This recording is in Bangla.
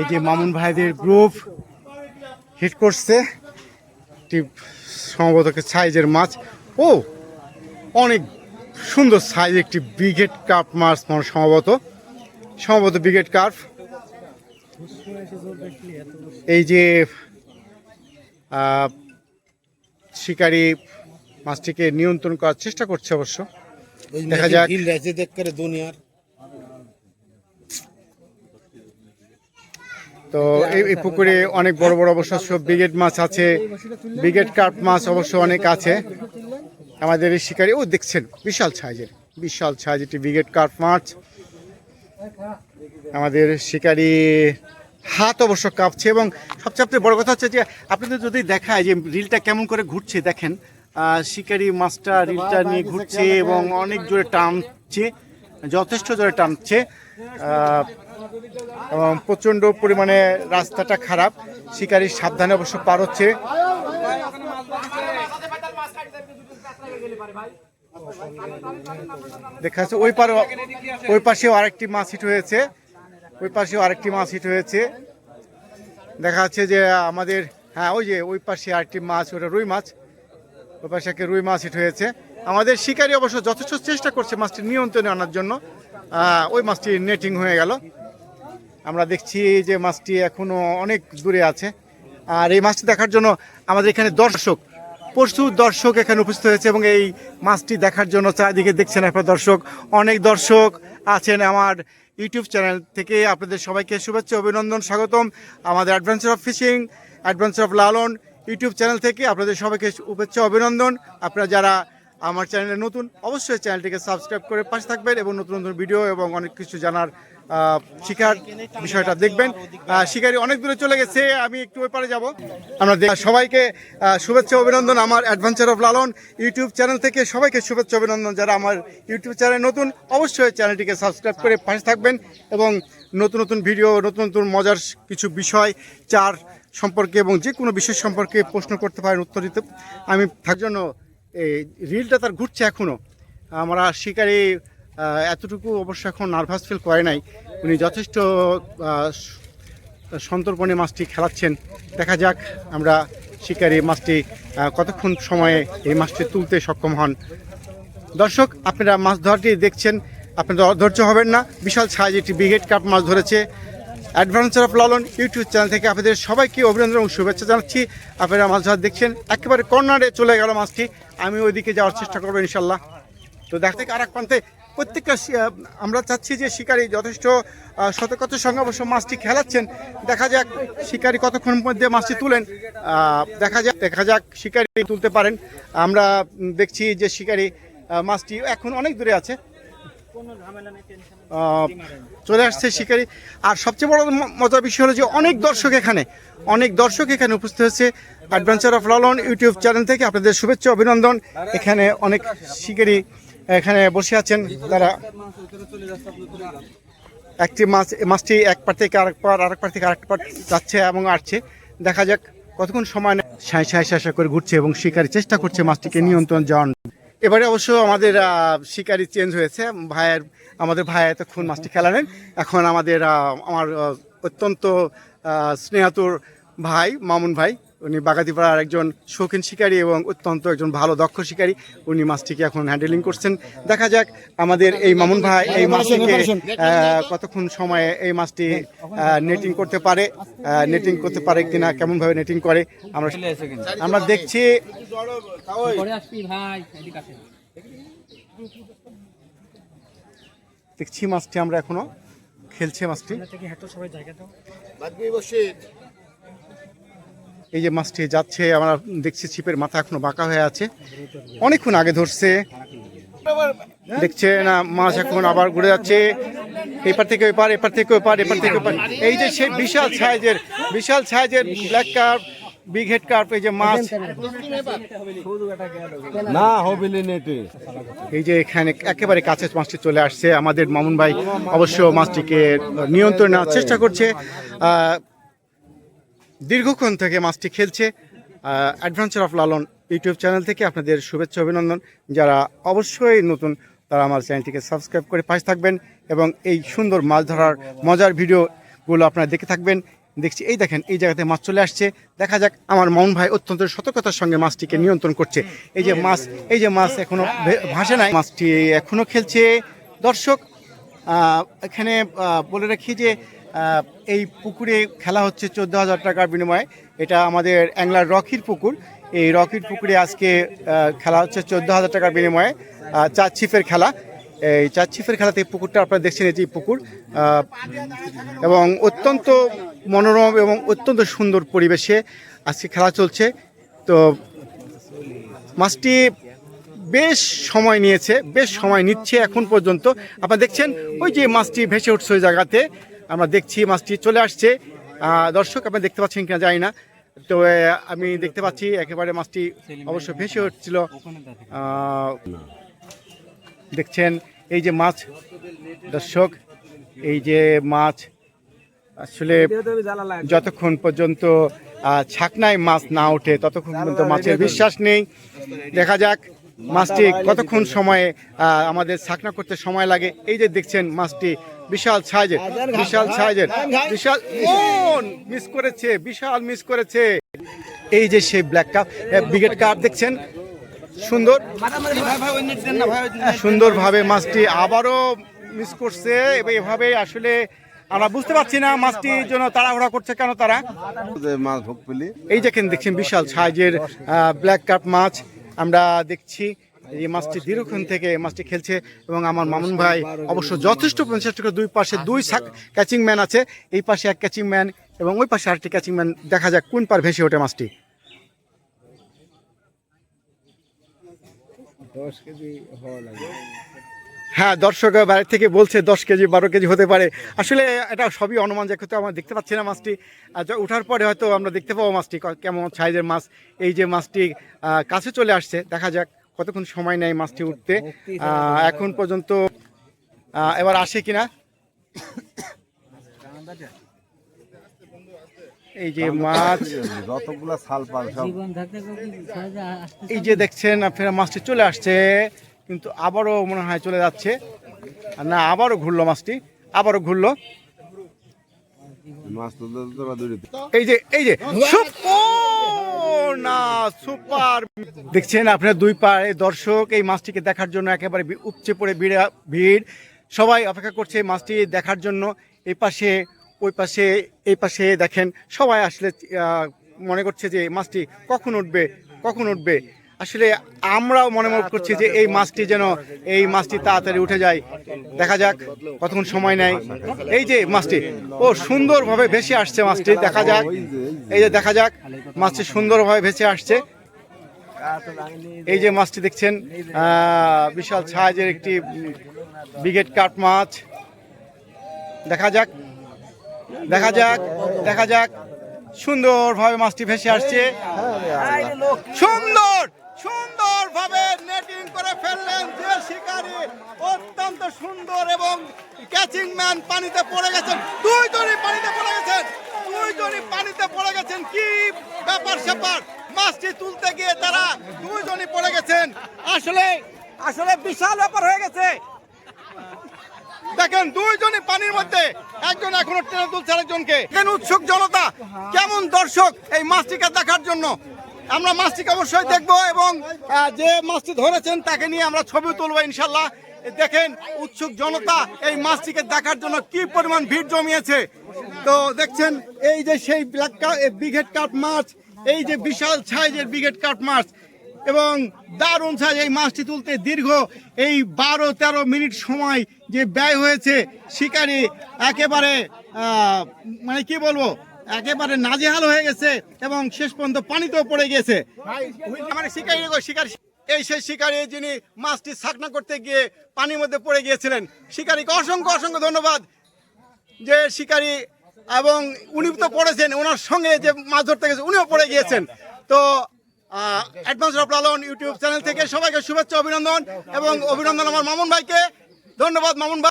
এই যে মামুন ভাইদের গ্রুপ হিট করছে সম্ভবত সাইজের মাছ। ও অনেক সুন্দর সাইজ একটি ব্রিগেড কার্প মাছ মনে সম্ভবত। সম্ভবত ব্রিগেড কার্প। এই যে আহ, শিকারি মাছটিকে নিয়ন্ত্রণ করার চেষ্টা করছে অবশ্য। দেখা যাক। তো এই এই পুকুরে অনেক বড় বড় অবশ্য সব ব্রিগেড মাছ আছে। ব্রিগেড কার্প মাছ অবশ্য অনেক আছে। আমাদের এই শিকারি ও দেখছেন বিশাল সাইজের বিশাল সাইজ ব্রিগেড কার্প মাছ। আমাদের শিকারি হাত অবশ্য কাঁপছে এবং সবচেয়ে বড় কথা হচ্ছে যে আপনাদের যদি দেখায় যে রিলটা কেমন করে ঘুরছে দেখেন শিকারি মাছটা রিলটা নিয়ে ঘুরছে এবং অনেক জোরে টানছে যথেষ্ট জোরে টানছে। এবং প্রচণ্ড পরিমাণে রাস্তাটা খারাপ। শিকারি সাবধানে অবশ্য পার হচ্ছে। দেখা যাচ্ছে ওই পারে ওই পাশেও আরেকটি মাছ হিট হয়েছে। ওই পাশেও আরেকটি মাছ হিট হয়েছে। দেখা যাচ্ছে যে আমাদের হ্যাঁ ওই যে ওই পাশে আরেকটি মাছ, ওটা রুই মাছ। ওই পাশে একটা রুই মাছ হিট হয়েছে। আমাদের শিকারী অবশ্য যথেষ্ট চেষ্টা করছে মাছটি নিয়ন্ত্রণে আনার জন্য। ওই মাছটি নেটিং হয়ে গেল। আমরা দেখছি যে মাছটি এখনও অনেক দূরে আছে। আর এই মাছটি দেখার জন্য আমাদের এখানে দর্শক, প্রচুর দর্শক এখানে উপস্থিত হয়েছে এবং এই মাছটি দেখার জন্য চারিদিকে দেখছেন আপনার দর্শক। অনেক দর্শক আছেন আমার ইউটিউব চ্যানেল থেকে। আপনাদের সবাইকে শুভেচ্ছা, অভিনন্দন, স্বাগতম। আমাদের adventure of fishing adventure of Lalon YouTube channel থেকে আপনাদের সবাইকে শুভেচ্ছা, অভিনন্দন। আপনারা যারা আমার চ্যানেলে নতুন, অবশ্যই চ্যানেলটিকে সাবস্ক্রাইব করে পাশে থাকবেন এবং নতুন নতুন ভিডিও এবং অনেক কিছু জানার শিকার বিষয়টা দেখবেন। শিকারি অনেক দূরে চলে গেছে, আমি একটু ওই পারে যাব। আমরা সবাইকে শুভেচ্ছা, অভিনন্দন আমার adventure of Lalon YouTube channel থেকে সবাইকে শুভেচ্ছা, অভিনন্দন। যারা আমার ইউটিউব চ্যানেল নতুন, অবশ্যই চ্যানেলটিকে সাবস্ক্রাইব করে পাশে থাকবেন এবং নতুন নতুন ভিডিও নতুন নতুন মজার কিছু বিষয়, চার সম্পর্কে এবং যে কোনো বিষয় সম্পর্কে প্রশ্ন করতে পারেন, উত্তর দিতে। আমি থাকার জন্য এই রিলটা তার ঘুরছে এখনও আমরা শিকারি এতটুকু অবশ্য এখন নার্ভাস ফিল করে নাই। উনি যথেষ্ট সন্তর্পণে মাছটি খেলাচ্ছেন। দেখা যাক আমরা শিকারী মাছটি কতক্ষণ সময়ে এই মাছটি তুলতে সক্ষম হন। দর্শক, আপনারা মাছ ধরাটি দেখছেন আপনারা ধৈর্য হবেন না। বিশাল সাইজ একটি ব্রিগেড কাপ মাছ ধরেছে। Adventure of Lalon YouTube channel থেকে আপনাদের সবাইকে অভিনন্দন এবং শুভেচ্ছা জানাচ্ছি। আপনারা মাছ ধরা দেখছেন, একেবারে কর্নারে চলে গেল মাছটি। আমি ওইদিকে যাওয়ার চেষ্টা করব ইনশাল্লাহ। তো দেখ থেকে আর এক প্রান্তে প্রত্যেকটা আমরা চাচ্ছি যে শিকারী যথেষ্ট সতর্কতার সঙ্গে অবশ্য মাছটি খেলাচ্ছেন। দেখা যাক শিকারী কতক্ষণ মধ্যে মাছটি তুলেন। দেখা যাক দেখা যাক শিকারী তুলতে পারেন। আমরা দেখছি যে শিকারী মাছটি এখন অনেক দূরে আছে। চলে আসছে শিকারী। আর সবচেয়ে বড় মজার বিষয় হলো যে অনেক দর্শক এখানে, অনেক দর্শক এখানে উপস্থিত হয়েছে। Adventure of Lalon YouTube channel থেকে আপনাদের শুভেচ্ছা, অভিনন্দন। এখানে অনেক শিকারী এখানে বসে আছেন তারা একটি মাছ মাছটি এক পার থেকে আরেক পার আরেক পার থেকে আরেক পার যাচ্ছে এবং আসছে। দেখা যাক কতক্ষণ সময় সাঁই সাঁই সাঁই করে ঘুরছে এবং শিকারি চেষ্টা করছে মাছটিকে নিয়ন্ত্রণ যাওয়ার। এবারে অবশ্য আমাদের শিকারি চেঞ্জ হয়েছে। ভাইয়ের আমাদের ভাই এতক্ষণ মাছটি খেলালেন এখন আমাদের আমার অত্যন্ত স্নেহাতুর ভাই মামুন ভাই উনি বাগাতিপাড়ার একজন শৌখিন শিকারী এবং অত্যন্ত একজন ভালো দক্ষ শিকারী। উনি মাছটিকে এখন হ্যান্ডেলিং করছেন। দেখা যাক আমাদের এই মামুন ভাই এই মাছটিকে কতক্ষণ সময়ে এই মাছটি নেটিং করতে পারে নেটিং করতে পারে কিনা কেমন ভাবে নেটিং করে আমরা আমরা দেখছি। দেখছি মাছটি আমরা এখনও খেলছে মাছটি থেকে হেঁটো সবাই জায়গা দাও বাদবি বসে এই যে মাছটি যাচ্ছে আমরা দেখছি ছিপের মাথা এখনও বাঁকা হয়ে আছে। অনেকক্ষণ আগে ধরছে। দেখছে না মাছ এখন আবার ঘুরে যাচ্ছে। এপার থেকে ওপার এপার থেকে ওপার এপার থেকে ওপার। এই যে সেই বিশাল সাইজের বিশাল সাইজের black carp big head carp এই যে মাছ। না হবিলি নেটে। এই যে এখানে একেবারে কাছে মাছটি চলে আসছে। আমাদের মামুন ভাই অবশ্য মাছটিকে নিয়ন্ত্রণ নেওয়ার চেষ্টা করছে। আহ, দীর্ঘক্ষণ থেকে মাছটি খেলছে adventure of Lalon YouTube channel থেকে আপনাদের শুভেচ্ছা, অভিনন্দন। যারা অবশ্যই নতুন, তারা আমার চ্যানেলটিকে সাবস্ক্রাইব করে পাশে থাকবেন এবং এই সুন্দর মাছ ধরার মজার ভিডিওগুলো আপনারা দেখে থাকবেন। দেখছি, এই দেখেন, এই জায়গাতে মাছ চলে আসছে। দেখা যাক, আমার মামুন ভাই অত্যন্ত সতর্কতার সঙ্গে মাছটিকে নিয়ন্ত্রণ করছে। এই যে মাছ, এই যে মাছ এখনও ভে- ভাসে নাই। মাছটি এখনও খেলছে। দর্শক এখানে বলে রাখি যে এই পুকুরে খেলা হচ্ছে চোদ্দ হাজার টাকার বিনিময়ে। এটা আমাদের অ্যাংলার রকির পুকুর। এই রকির পুকুরে আজকে খেলা হচ্ছে চোদ্দ হাজার টাকার বিনিময়ে চার ছিপের খেলা। এই চার ছিপের খেলাতে এই পুকুরটা আপনারা দেখছেন, এই পুকুর। এবং অত্যন্ত মনোরম এবং অত্যন্ত সুন্দর পরিবেশে আজকে খেলা চলছে। তো মাছটি বেশ সময় নিয়েছে, বেশ সময় নিচ্ছে এখন পর্যন্ত। আপনারা দেখছেন, ওই যে মাছটি ভেসে উঠছে ওই জায়গাতে। আমরা দেখছি মাছটি চলে আসছে। দর্শক আপনারা দেখতে পাচ্ছেন কিনা জানি না। তো আমি দেখতে পাচ্ছি একেবারে মাছটি অবশ্য ভেসে উঠছিল। দেখছেন এই যে মাছ। দর্শক এই যে মাছ আসলে যতক্ষণ পর্যন্ত ছাকনায় মাছ না ওঠে ততক্ষণ পর্যন্ত মাছের বিশ্বাস নেই। দেখা যাক মাছটি কতক্ষণ সময়ে আমাদের ছাকনা করতে সময় লাগে? এই যে দেখছেন মাছটি বিশাল সাইজের বিশাল সাইজের বিশাল মিস করেছে বিশাল মিস করেছে। এই যে সেই ব্ল্যাক কাপ ব্রিগেড কাপ দেখছেন? সুন্দর। সুন্দরভাবে মাছটি আবারও মিস করছে এভাবে আসলে আমরা বুঝতে পারছি না মাছটি জন্য তাড়াহুড়া করছে কেন তারা। এই দেখেন দেখছেন বিশাল সাইজের ব্ল্যাক কাপ মাছ। আমরা দেখছি এই মাছটি দীর্ঘক্ষণ থেকে মাছটি খেলছে এবং আমার মামুন ভাই অবশ্য যথেষ্ট পঞ্চাশ টাকা দুই পাশে দুই ক্যাচিং ম্যান আছে। এই পাশে এক ক্যাচিং ম্যান এবং ওই পাশে আরেকটি ক্যাচিং ম্যান দেখা যাক কোন পার ভেসে ওঠে মাছটি। হ্যাঁ দর্শক বাইরে থেকে বলছে দশ কেজি বারো কেজি হতে পারে। আসলে এটা সবই অনুমান যে আমরা দেখতে পাচ্ছি না মাছটি। ওঠার পরে হয়তো আমরা দেখতে পাবো মাছটি ক- কেমন সাইজের মাছ। এই যে মাছটি কাছে চলে আসছে দেখা যাক কতক্ষণ সময় নেয় মাছটি উঠতে। এখন পর্যন্ত এবার আসে কিনা। এই যে মাছ। যতগুলা এই যে দেখছেন আপনারা মাছটি চলে আসছে। কিন্তু আবারও মনে হয় চলে যাচ্ছে। না আবারও ঘুরলো মাছটি আবারও ঘুরলো। এই যে এই যে না সুপার। দেখছেন আপনার দুই পায়ে দর্শক এই মাছটিকে দেখার জন্য একেবারে উপচে পড়ে ভিড় ভিড়। সবাই অপেক্ষা করছে মাছটি দেখার জন্য। এই পাশে ওই পাশে এই পাশে দেখেন সবাই আসলে মনে করছে যে মাছটি কখন উঠবে কখন উঠবে। আসলে আমরাও মনে মনে করছি যে এই মাছটি যেন, এই মাছটি তাড়াতাড়ি উঠে যায়। দেখা যাক, কতক্ষণ সময় নেয়। এই যে মাছটি, ও সুন্দরভাবে ভেসে আসছে মাছটি, দেখা যাক। এই যে দেখা যাক, মাছটি সুন্দরভাবে ভেসে আসছে। এই যে মাছটি দেখছেন বিশাল সাইজের একটি ব্রিগেড কাট মাছ। দেখা যাক দেখা যাক দেখা যাক। সুন্দরভাবে মাছটি ভেসে আসছে। সুন্দর! সুন্দরভাবে নেটিং করে ফেললেন যে শিকারী। অত্যন্ত সুন্দর এবং ক্যাচিং ম্যান পানিতে পড়ে গেছেন। দুই জনই পানিতে পড়ে গেছেন। দুই জনই পানিতে পড়ে গেছেন। কি ব্যাপার স্যাপার? মাছটি তুলতে গিয়ে তারা দুইজনই পড়ে গেছেন। আসলে আসলে বিশাল ব্যাপার হয়ে গেছে। দেখেন দুইজনই পানির মধ্যে, একজন এখনও টেনে তুলছে আরেকজনকে। উৎসুক জনতা, কেমন দর্শক এই মাছটিকে দেখার জন্য। আমরা মাছটিকে অবশ্যই দেখব এবং যে মাছটি ধরেছেন তাকে নিয়ে আমরা ছবি তুলবো ইনশাল্লাহ দেখেন, উৎসুক জনতা এই মাছটিকে দেখার জন্য কি পরিমাণ ভিড় জমিয়েছে। তো দেখছেন, এই যে সেই ব্ল্যাক বিঘেট কাপ মাছ, এই যে বিশাল সাইজের বিঘেট কাপ মাছ, এবং দারুণ সাইজ এই মাছটি তুলতে দীর্ঘ এই বারো তেরো মিনিট সময় যে ব্যয় হয়েছে, শিকারি একেবারে মানে কি বলব একেবারে নাজেহাল হয়ে গেছে এবং শেষ পর্যন্ত পানিতেও পড়ে গেছে। মানে শিকারি শিকারি। এই সেই শিকারি যিনি মাছটি ছাকনা করতে গিয়ে পানির মধ্যে পড়ে গিয়েছিলেন শিকারীকে অসংখ্য অসংখ্য ধন্যবাদ যে শিকারী এবং উনি তো পড়েছেন ওনার সঙ্গে যে মাছ ধরতে গেছে উনিও পড়ে গিয়েছেন। তো advance of Lalon YouTube channel থেকে সবাইকে শুভেচ্ছা অভিনন্দন এবং অভিনন্দন আমার মামুন ভাইকে। ধন্যবাদ মামুন ভাই।